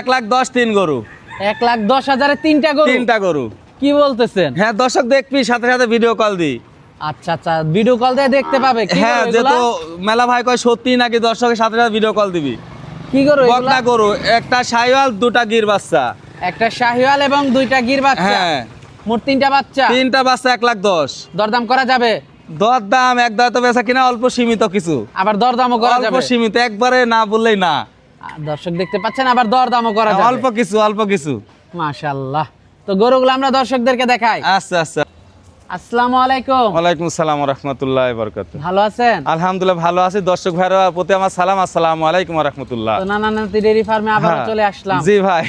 এক লাখ দশ তিন গরু। এক লাখ দশ হাজারে তিনটা গরু? তিনটা গরু। কি বলতেছেন? হ্যাঁ দর্শক দেখবি সাথে সাথে ভিডিও কল দি। আচ্ছা আচ্ছা ভিডিও কল দিয়ে দেখতে পাবে। হ্যাঁ যেহেতু মেলা ভাই কয় সত্যি নাকি দর্শকের সাথে সাথে ভিডিও কল দিবি? কি গরু এগুলা? বকনা গরু একটা সাইওয়াল দুটা গির বাচ্চা। একটা শাহিওয়াল এবং দুইটা গির বাচ্চা? হ্যাঁ। মোট তিনটা বাচ্চা? তিনটা বাচ্চা এক লাখ দশ। দরদাম করা যাবে? দর দাম এক তো বেচা কিনা অল্প সীমিত কিছু। আবার দরদামও করা অল্প সীমিত একবারে না বললেই না। দর্শক দেখতে পাচ্ছেন আবার দরদামও করা যাবে। অল্প কিছু অল্প কিছু। মাশাআল্লাহ। তো গরুগুলো আমরা দর্শকদেরকে দেখাই। আচ্ছা আচ্ছা। আসসালামু আলাইকুম। ওয়ালাইকুম সালাম রহমতুল্লাহ বরকত ভালো আছেন? আলহামদুলিল্লাহ ভালো আছি। দর্শক ভাইরা প্রতি আমার সালাম আসসালামু আলাইকুম রহমতুল্লাহ। তো নানা নাতি ডেরি ফার্মে আবার হ্যাঁ। চলে আসলাম। জি ভাই।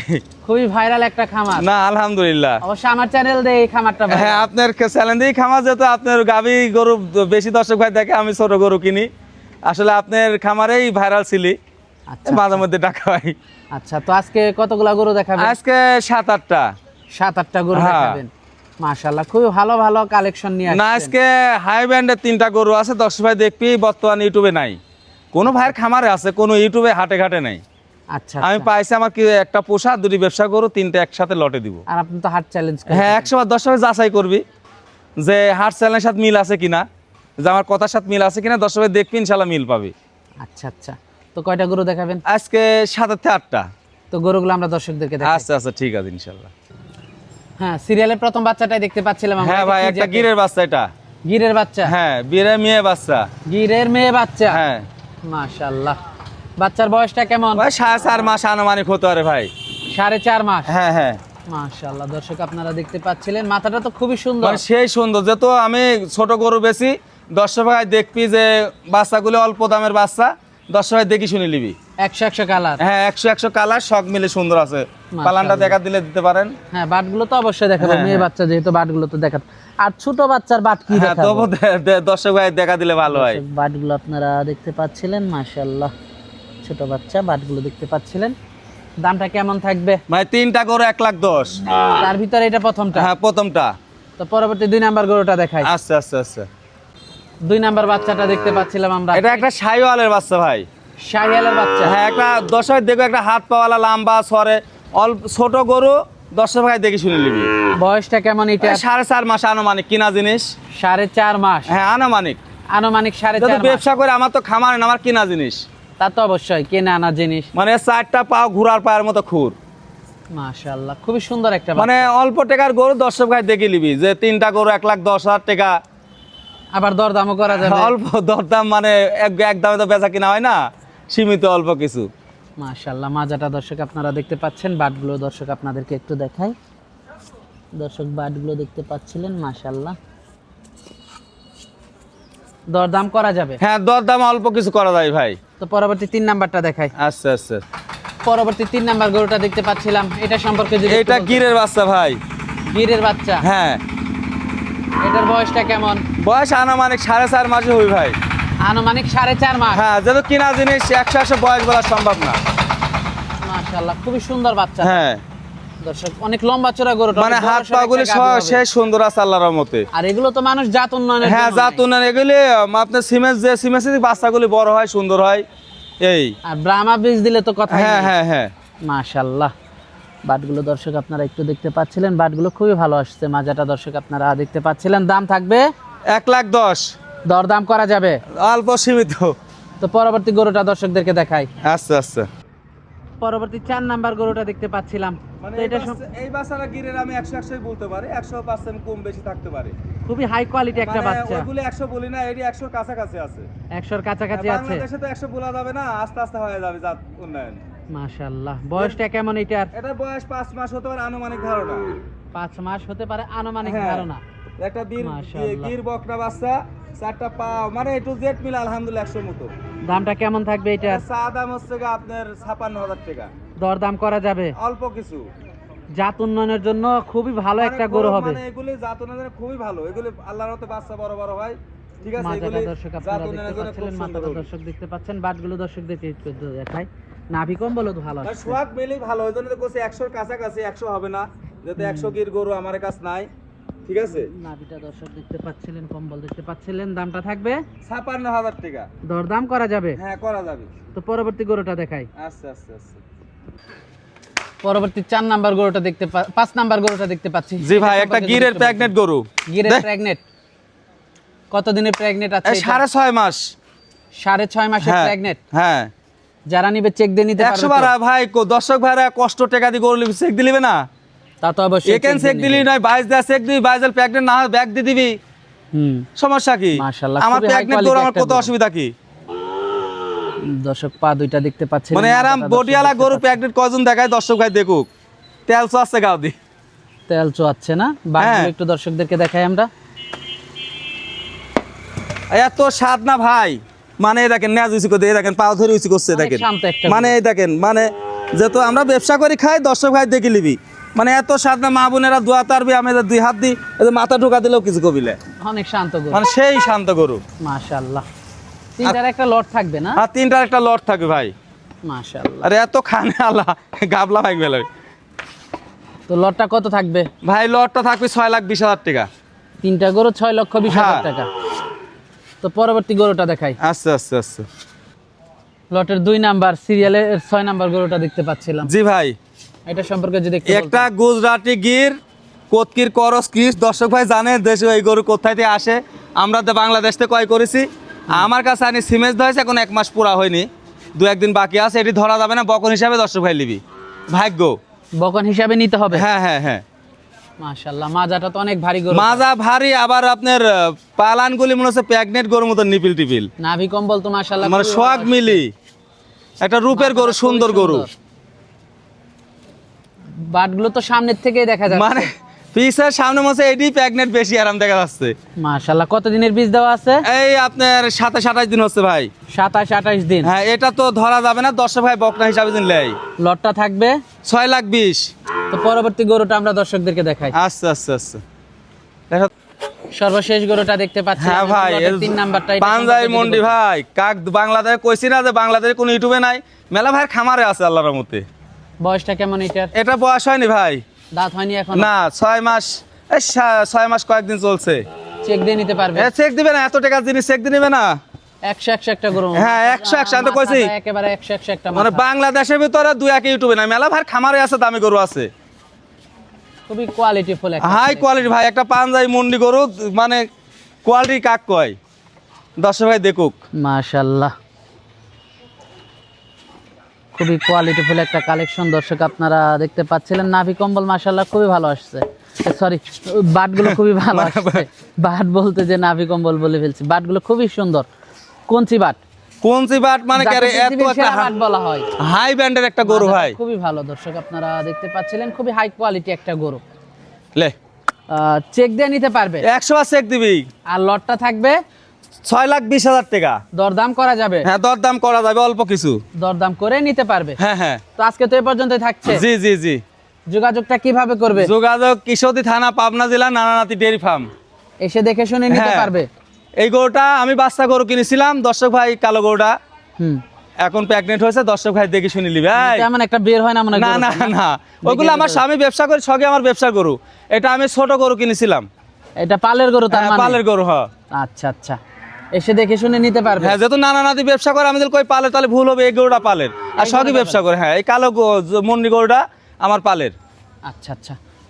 খুবই ভাইরাল একটা খামার। না আলহামদুলিল্লাহ। অবশ্য আমার চ্যানেল দিয়ে এই খামারটা। হ্যাঁ আপনার চ্যালেঞ্জেই খামার যেহেতু আপনার গাভী গরু বেশি দর্শক ভাই দেখে আমি ছোট গরু কিনি। আসলে আপনার খামারেই ভাইরাল ছিলি। মাঝে মধ্যে টাকা হয়। আচ্ছা তো আজকে কতগুলা গরু দেখাবেন? আজকে সাত আটটা। সাত আটটা গরু হ্যাঁ। দেখাবেন। মাশাআল্লাহ খুবই ভালো ভালো কালেকশন নিয়ে না আজকে হাই ব্যান্ডের তিনটা গরু আছে দর্শক ভাই দেখবি বর্তমান ইউটিউবে নাই। কোনো ভাইয়ের খামারে আছে কোনো ইউটিউবে হাটে ঘাটে নাই। আচ্ছা আমি আচ্ছা। পাইছি আমার কি একটা পোষা দুটি ব্যবসা করু তিনটা একসাথে লটে দিব। আর আপনি তো হাট চ্যালেঞ্জ হ্যাঁ একশো বার দশ ভাই যাচাই করবি যে হাট চ্যানেলের সাথে মিল আছে কিনা যে আমার কথার সাথে মিল আছে কিনা দশ ভাই দেখবি ইনশাল্লাহ মিল পাবি। আচ্ছা আচ্ছা। তো কয়টা গরু দেখাবেন? আজকে সাতের থেকে আটটা। তো গরুগুলো আমরা দর্শকদেরকে দেখাই। আচ্ছা আচ্ছা ঠিক আছে ইনশাল্লাহ। হ্যাঁ সিরিয়ালের প্রথম বাচ্চাটাই দেখতে পাচ্ছিলাম আমরা। হ্যাঁ ভাই একটা গিরের বাচ্চা এটা। গিরের বাচ্চা? হ্যাঁ বিরে মেয়ে বাচ্চা। গিরের মেয়ে বাচ্চা? হ্যাঁ। মাশাআল্লাহ। বাচ্চার বয়সটা কেমন? ভাই সাড়ে চার মাস আনুমানিক হতে পারে ভাই। সাড়ে চার মাস? হ্যাঁ হ্যাঁ। মাশাআল্লাহ দর্শক আপনারা দেখতে পাচ্ছিলেন। মাথাটা তো খুবই সুন্দর। মানে সেই সুন্দর যেহেতু আমি ছোট গরু বেশি দর্শক ভাই দেখবি যে বাচ্চাগুলো অল্প দামের বাচ্চা। ভাই দেখি শুনে নিবি। একশো একশো কালার। হ্যাঁ একশো একশো কালার সব মিলে সুন্দর আছে। পালানটা দেখা দিলে দিতে পারেন। হ্যাঁ বাটগুলো তো অবশ্যই দেখাবো হ্যাঁ, মেয়ে হ্যাঁ। বাচ্চা যেহেতু বাটগুলো তো আর ছোট বাচ্চার বাট কি হ্যাঁ দেখাবো? দর্শক ভাই দেখা দিলে ভালো হয়। বাটগুলো আপনারা দেখতে পাচ্ছিলেন মাশাআল্লাহ। ছোট বাচ্চা বাটগুলো দেখতে পাচ্ছিলেন। দামটা কেমন থাকবে? মানে তিনটা গরু এক লাখ দশ। তার ভিতরে এটা প্রথমটা? হ্যাঁ প্রথমটা। তো পরবর্তী দুই নাম্বার গরুটা দেখাই। আচ্ছা আচ্ছা আচ্ছা। দুই নাম্বার বাচ্চাটা দেখতে পাচ্ছিলাম আমরা। এটা একটা সাইওয়ালের বাচ্চা ভাই। শাহিয়ালের বাচ্চা। হ্যাঁ একটা দর্শক দেখো একটা হাত পাওয়ালা লম্বা সরে অল্প ছোট গরু দর্শক ভাই দেখি শুনে নিবি। বয়সটা কেমন এটা? সাড়ে চার মাস আনুমানিক কিনা জিনিস? সাড়ে চার মাস। হ্যাঁ আনুমানিক। আনুমানিক সাড়ে চার ব্যবসা করে আমার তো খামার না আমার কিনা জিনিস। তা তো অবশ্যই কেনা আনা জিনিস। মানে চারটা পাও ঘুরার পায়ের মতো খুর। মাশাআল্লাহ খুবই সুন্দর একটা মানে অল্প টাকার গরু দর্শক ভাই দেখে নিবি যে তিনটা গরু এক লাখ দশ হাজার টাকা। আবার দরদামও করা যাবে। অল্প দরদাম মানে এক এক দামে তো বেচা কিনা হয় না সীমিত অল্প কিছু। মাশাআল্লাহ মাজাটা দর্শক আপনারা দেখতে পাচ্ছেন বাটগুলো দর্শক আপনাদেরকে একটু দেখাই। দর্শক বাটগুলো দেখতে পাচ্ছিলেন মাশাআল্লাহ। দরদাম করা যাবে? হ্যাঁ দরদাম অল্প কিছু করা যায় ভাই। তো পরবর্তী তিন নাম্বারটা দেখাই। আচ্ছা আচ্ছা। পরবর্তী তিন নাম্বার গরুটা দেখতে পাচ্ছিলাম এটা সম্পর্কে যদি এটা গিরের বাচ্চা ভাই। গিরের বাচ্চা? হ্যাঁ। এটার বয়সটা কেমন? বয়স আনুমানিক সাড়ে চার মাসে হই ভাই। আনুমানিক সাড়ে চার মাস? হ্যাঁ যেহেতু কিনা জিনিস একশো একশো বয়স বলা সম্ভব না। মাশাআল্লাহ খুবই সুন্দর বাচ্চা। হ্যাঁ। দর্শক অনেক লম্বা চড়া গরু মানে হাত পা গুলি সে সুন্দর আছে আল্লাহর আর এগুলো তো মানুষ জাত উন্নয়নের হ্যাঁ জন্য জাত নেয়। উন্নয়ন এগুলি আপনার সিমেন্ট যে সিমেন্ট বাচ্চাগুলি বড় হয় সুন্দর হয় এই। আর ব্রাহ্মা বীজ দিলে তো কথা হ্যাঁ হ্যাঁ হ্যাঁ। মাশাআল্লাহ। বাটগুলো দর্শক আপনারা একটু দেখতে পাচ্ছিলেন বাটগুলো খুবই ভালো আসছে মাজাটা দর্শক আপনারা দেখতে পাচ্ছিলেন। দাম থাকবে? এক লাখ দশ। দরদাম করা যাবে? অল্প সীমিত। তো পরবর্তী গরুটা দর্শকদেরকে দেখাই। আচ্ছা আচ্ছা পরবর্তী চার নাম্বার গরুটা দেখতে পাচ্ছিলাম। মানে এটা এই বাচ্চাটা গিরের আমি একশো একশোই বলতে পারি একশো পার্সেন্ট কম বেশি থাকতে পারে। খুবই হাই কোয়ালিটি একটা মানে বাচ্চা। একশো বলি না এটি একশোর কাছাকাছি আছে। একশোর কাছাকাছি আছে। বাংলাদেশে তো একশো বলা যাবে না আস্তে আস্তে হয়ে যাবে জাত উন্নয়ন। মাশাআল্লাহ। বয়সটা কেমন এটার? এটা বয়স পাঁচ মাস হতে পারে আনুমানিক ধারণা। পাঁচ মাস হতে পারে আনুমানিক হ্যাঁ। ধারণা। একটা বীর গির বকনা বাচ্চা চারটা পা মানে একটু জেট মিল আলহামদুলিল্লাহ একশোর মতো। দামটা কেমন থাকবে চা দাম হচ্ছে আপনার ছাপান্ন হাজার টাকা। দরদাম করা যাবে? অল্প কিছু। জাত উন্নয়নের জন্য খুবই ভালো মানে একটা গরু হবে। মানে এগুলি জাত উন্নয়নের খুবই ভালো। এগুলি আল্লাহর মতে বাচ্চা বড় বড় হয়। ঠিক আছে এগুলি দর্শক জাত উন্নয়নের দেখতে জন্য খুব সুন্দর দর্শক দেখতে পাচ্ছেন বাটগুলো দর্শকদের একটু দেখাই। নাভি তো ভালো মিলেই ভালো ওই জন্য তো কোসে একশোর কাছাকাছি একশো হবে না যাতে একশো গির গরু আমার কাছে নাই ঠিক আছে? নাভিটা দর্শক দেখতে পাচ্ছিলেন কম্বল দেখতে পাচ্ছিলেন দামটা থাকবে? ছাপান্ন হাজার টাকা। দরদাম করা যাবে? হ্যাঁ করা যাবে। তো পরবর্তী গরুটা দেখাই। আচ্ছা আচ্ছা আচ্ছা। পরবর্তী চার নাম্বার গরুটা দেখতে পাঁচ নাম্বার গরুটা দেখতে পাচ্ছি। জি ভাই একটা গিরের। প্রেগনেন্ট গরু। গিরের দেখ, প্রেগনেন্ট কতদিনের প্রেগনেন্ট আছে সাড়ে ছয় মাস। সাড়ে ছয় মাসের প্রেগনেন্ট হ্যাঁ। যারা নিবে চেক দিয়ে নিতে একশো বার ভাই দর্শক ভাইরা কষ্ট টাকা দিয়ে গরু চেক দিলিবে না? তা তো অবশ্যই এখান চেক দিলি নয়? বাইশ দেওয়া চেক দিবি বাইশ প্রেগনেন্ট না ব্যাগ দিয়ে দিবি। সমস্যা কি? আমার প্রেগনেন্ট গরু আমার কত অসুবিধা কি? দর্শক পা দুইটা দেখতে পাচ্ছেন মানে আরাম বডিয়ালা গরু প্রেগনেন্ট কজন দেখায়? দর্শক ভাই দেখুক। তেল আছে গাও দি পাচ্ছে। তেল চোয়াচ্ছে না? বাকিগুলো হ্যাঁ। একটু দর্শকদেরকে দেখাই আমরা। এত স্বাদ না ভাই। মানে দেখেন ন্যাজ উচি করতে এই দেখেন পাও ধরে উচি করছে দেখেন। মানে এই দেখেন মানে যেহেতু আমরা ব্যবসা করি খাই দর্শক ভাই দেখে নিবি। মানে এত স্বাদ না মা বোনেরা দোয়া তারবি আমি দুই হাত দিই মাথা ঢোকা দিলেও কিছু কবিলে। অনেক শান্ত গরু। মানে সেই শান্ত গরু। মাশাআল্লাহ। তিনটার একটা লট থাকবে না? আর তিনটার একটা লট থাকে ভাই। মাশাআল্লাহ। আরে এত খানে আল্লাহ গাবলা ভাই গেল তো লটটা কত থাকবে? ভাই লটটা থাকবে ছয় লাখ বিশ হাজার টাকা। তিনটা গরু ছয় লক্ষ বিশ হাজার হ্যাঁ। টাকা। তো পরবর্তী গরুটা দেখাই। আচ্ছা আচ্ছা আচ্ছা লটের দুই নাম্বার সিরিয়ালের ছয় নাম্বার গরুটা দেখতে পাচ্ছিলাম। জি ভাই। এটা সম্পর্কে যদি একটু একটা গুজরাটি গির কোতকির করস কিস। দর্শক ভাই জানে দেশে এই গরু কোথায় থেকে আসে? আমরা তো বাংলাদেশ থেকে ক্রয় করেছি। আমার কাছে আনি সিমেজ ধরেছে এখন এক মাস পুরা হয়নি। দু একদিন বাকি আছে এটি ধরা যাবে না বকন হিসাবে দর্শক ভাই নিবি। ভাগ্য। বকন হিসাবে নিতে হবে? হ্যাঁ হ্যাঁ হ্যাঁ। মাশাআল্লাহ মাজাটা তো অনেক ভারী গরু। মাজা ভারী আবার আপনার পালানগুলি মনে হচ্ছে প্যাগনেট গরুর মতো নিপিল টিপিল নাভি কম্বল তো মাশাআল্লাহ মানে সোয়াগ মিলি। একটা রূপের গরু সুন্দর গরু। বাটগুলো তো সামনের থেকেই দেখা যাচ্ছে। মানে পিসের সামনে মনে এটি প্যাগনেট বেশি আরাম দেখা যাচ্ছে। মাশাআল্লাহ কত দিনের বীজ দেওয়া আছে? এই আপনার সাতাশ আঠাশ দিন হচ্ছে ভাই। সাতাশ আঠাশ দিন। হ্যাঁ এটা তো ধরা যাবে না দর্শক ভাই বকনা হিসাবে দিলে লটটা থাকবে? ছয় লাখ বিশ। তো পরবর্তী গরুটা আমরা দর্শকদেরকে দেখাই। আচ্ছা আচ্ছা আচ্ছা দেখো সর্বশেষ গরুটা দেখতে পাচ্ছি হ্যাঁ ভাই তিন নাম্বারটা পাঞ্জাবি মন্ডি ভাই কাক বাংলাদেশে কইছি না যে বাংলাদেশে কোনো ইউটিউবে নাই। মেলা ভাইয়ের খামারে আছে আল্লাহর মতে বয়সটা কেমন এটার? এটা বয়স হয়নি ভাই। দাঁত হয়নি এখন? না ছয় মাস এই ছয় মাস কয়েকদিন চলছে। চেক দিয়ে নিতে পারবে? চেক দিবে না এত টাকা জিনিস চেক দিবে না। একশো একশো একটা গরু। হ্যাঁ, একশো একশো, আমি তো কইছি। একেবারে একশো একশো একটা মানে বাংলাদেশের ভিতরে দুই এক ইউটিউবে নাই মেলা ভাই খামারে আছে দামি গরু আছে। খুবই কোয়ালিটি ফুল একটা হাই কোয়ালিটি ভাই একটা পাঞ্জাবি মন্ডি গরু মানে কোয়ালিটি কাক কয়? দর্শক ভাই দেখুক। মাশাল্লাহ খুবই একটা কালেকশন দর্শক আপনারা দেখতে পাচ্ছিলেন। নাভি কম্বল মাশাল্লাহ খুবই ভালো আসছে। সরি বাটগুলো খুবই ভালো আসছে। বাট বলতে যে নাভি কম্বল বলে ফেলছি বাটগুলো খুবই সুন্দর। কোনচি বাট? কোনসি বাট মানে ক্যারে এত একটা বাট বলা হয়। হাই ব্যান্ডের একটা গরু ভাই খুবই ভালো দর্শক আপনারা দেখতে পাচ্ছিলেন খুবই হাই কোয়ালিটি একটা গরু। লে। চেক দিয়ে নিতে পারবে। একশো বার চেক দিবি। আর লটটা থাকবে ছয় লাখ বিশ হাজার টাকা। দরদাম করা যাবে। হ্যাঁ দরদাম করা যাবে অল্প কিছু। দরদাম করে নিতে পারবে। হ্যাঁ হ্যাঁ। তো আজকে তো এ পর্যন্তই থাকছে। জি জি জি। যোগাযোগটা কীভাবে করবে? যোগাযোগ কিশোরী থানা পাবনা জেলা নানানাতি ডেয়ারি ফার্ম। এসে দেখে শুনে নিতে হ্যাঁ। পারবে। এই গরুটা আমি বাচ্চা গরু কিনেছিলাম দর্শক ভাই কালো গরুটা। হুম। এখন প্রেগনেন্ট হয়েছে দর্শক ভাই দেখে শুনে নিবি ভাই তেমন একটা বের হয় না মনে না না না। ওইগুলো আমার স্বামী ব্যবসা করে সঙ্গে আমার ব্যবসা গরু। এটা আমি ছোট গরু কিনেছিলাম। এটা পালের গরু তার হ্যাঁ, মানে? পালের গরু হ্যাঁ। আচ্ছা আচ্ছা। এসে দেখে শুনে নিতে পারবে। হ্যাঁ যেহেতু নানা নাতি ব্যবসা করে আমি যদি কই পালের তাহলে ভুল হবে এই গরুটা পালের। আর সবই ব্যবসা করে হ্যাঁ এই কালো মন্ডি গরুটা আমার পালের। আচ্ছা আচ্ছা।